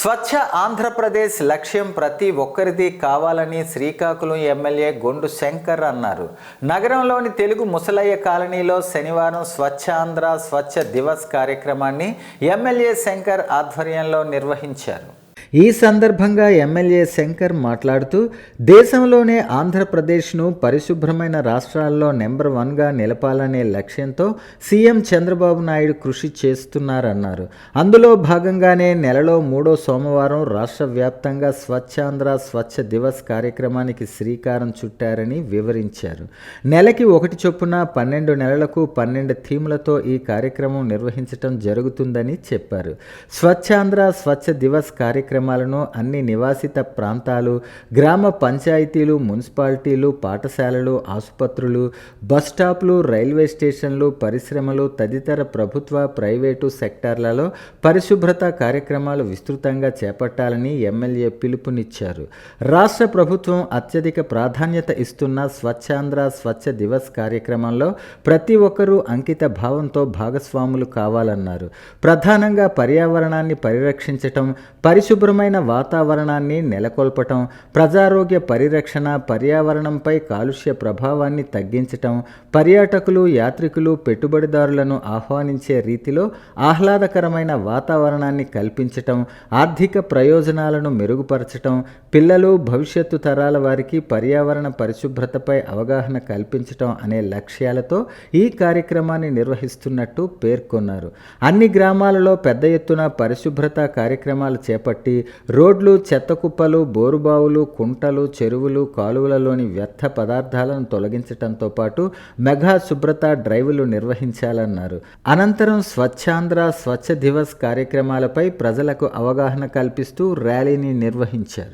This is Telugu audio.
స్వచ్ఛ ఆంధ్రప్రదేశ్ లక్ష్యం ప్రతి ఒక్కరిది కావాలని శ్రీకాకుళం ఎమ్మెల్యే గొండు శంకర్ అన్నారు. నగరంలోని తెలుగు ముసలయ్య కాలనీలో శనివారం స్వచ్ఛ ఆంధ్ర స్వచ్ఛ దివస్ కార్యక్రమాన్ని ఎమ్మెల్యే శంకర్ ఆధ్వర్యంలో నిర్వహించారు. ఈ సందర్భంగా ఎమ్మెల్యే శంకర్ మాట్లాడుతూ దేశంలోనే ఆంధ్రప్రదేశ్ను పరిశుభ్రమైన రాష్ట్రాల్లో నెంబర్ వన్గా నిలపాలనే లక్ష్యంతో సీఎం చంద్రబాబు నాయుడు కృషి చేస్తున్నారన్నారు. అందులో భాగంగానే నెలలో మూడో సోమవారం రాష్ట్ర వ్యాప్తంగా స్వచ్ఛాంధ్ర స్వచ్ఛ దివస్ కార్యక్రమానికి శ్రీకారం చుట్టారని వివరించారు. నెలకి ఒకటి చొప్పున పన్నెండు నెలలకు పన్నెండు థీములతో ఈ కార్యక్రమం నిర్వహించడం జరుగుతుందని చెప్పారు. స్వచ్ఛాంధ్ర స్వచ్ఛ దివస్ కార్యక్రమాలను అన్ని నివాసిత ప్రాంతాలు గ్రామ పంచాయతీలు మున్సిపాలిటీలు పాఠశాలలు ఆసుపత్రులు బస్ స్టాప్లు రైల్వే స్టేషన్లు పరిశ్రమలు తదితర ప్రభుత్వ ప్రైవేటు సెక్టార్లలో పరిశుభ్రత కార్యక్రమాలు విస్తృతంగా చేపట్టాలని ఎమ్మెల్యే పిలుపునిచ్చారు. రాష్ట్ర ప్రభుత్వం అత్యధిక ప్రాధాన్యత ఇస్తున్న స్వచ్ఛాంధ్ర స్వచ్ఛ దివస్ కార్యక్రమంలో ప్రతి ఒక్కరూ అంకిత భావంతో భాగస్వాములు కావాలన్నారు. ప్రధానంగా పర్యావరణాన్ని పరిరక్షించటం అనుకూలమైన వాతావరణాన్ని నెలకొల్పటం ప్రజారోగ్య పరిరక్షణ పర్యావరణంపై కాలుష్య ప్రభావాన్ని తగ్గించటం పర్యాటకులు యాత్రికులు పెట్టుబడిదారులను ఆహ్వానించే రీతిలో ఆహ్లాదకరమైన వాతావరణాన్ని కల్పించటం ఆర్థిక ప్రయోజనాలను మెరుగుపరచటం పిల్లలు భవిష్యత్తు తరాల వారికి పర్యావరణ పరిశుభ్రతపై అవగాహన కల్పించటం అనే లక్ష్యాలతో ఈ కార్యక్రమాన్ని నిర్వహిస్తున్నట్టు పేర్కొన్నారు. అన్ని గ్రామాలలో పెద్ద ఎత్తున పరిశుభ్రత కార్యక్రమాలు చేపట్టి రోడ్లు చెత్త కుప్పలు బోరుబావులు కుంటలు చెరువులు కాలువలలోని వ్యర్థ పదార్థాలను తొలగించడంతో పాటు మెగా శుభ్రత డ్రైవ్లు నిర్వహించాలన్నారు. అనంతరం స్వచ్ఛాంధ్ర స్వచ్ఛ దివస్ కార్యక్రమాలపై ప్రజలకు అవగాహన కల్పిస్తూ ర్యాలీని నిర్వహించారు.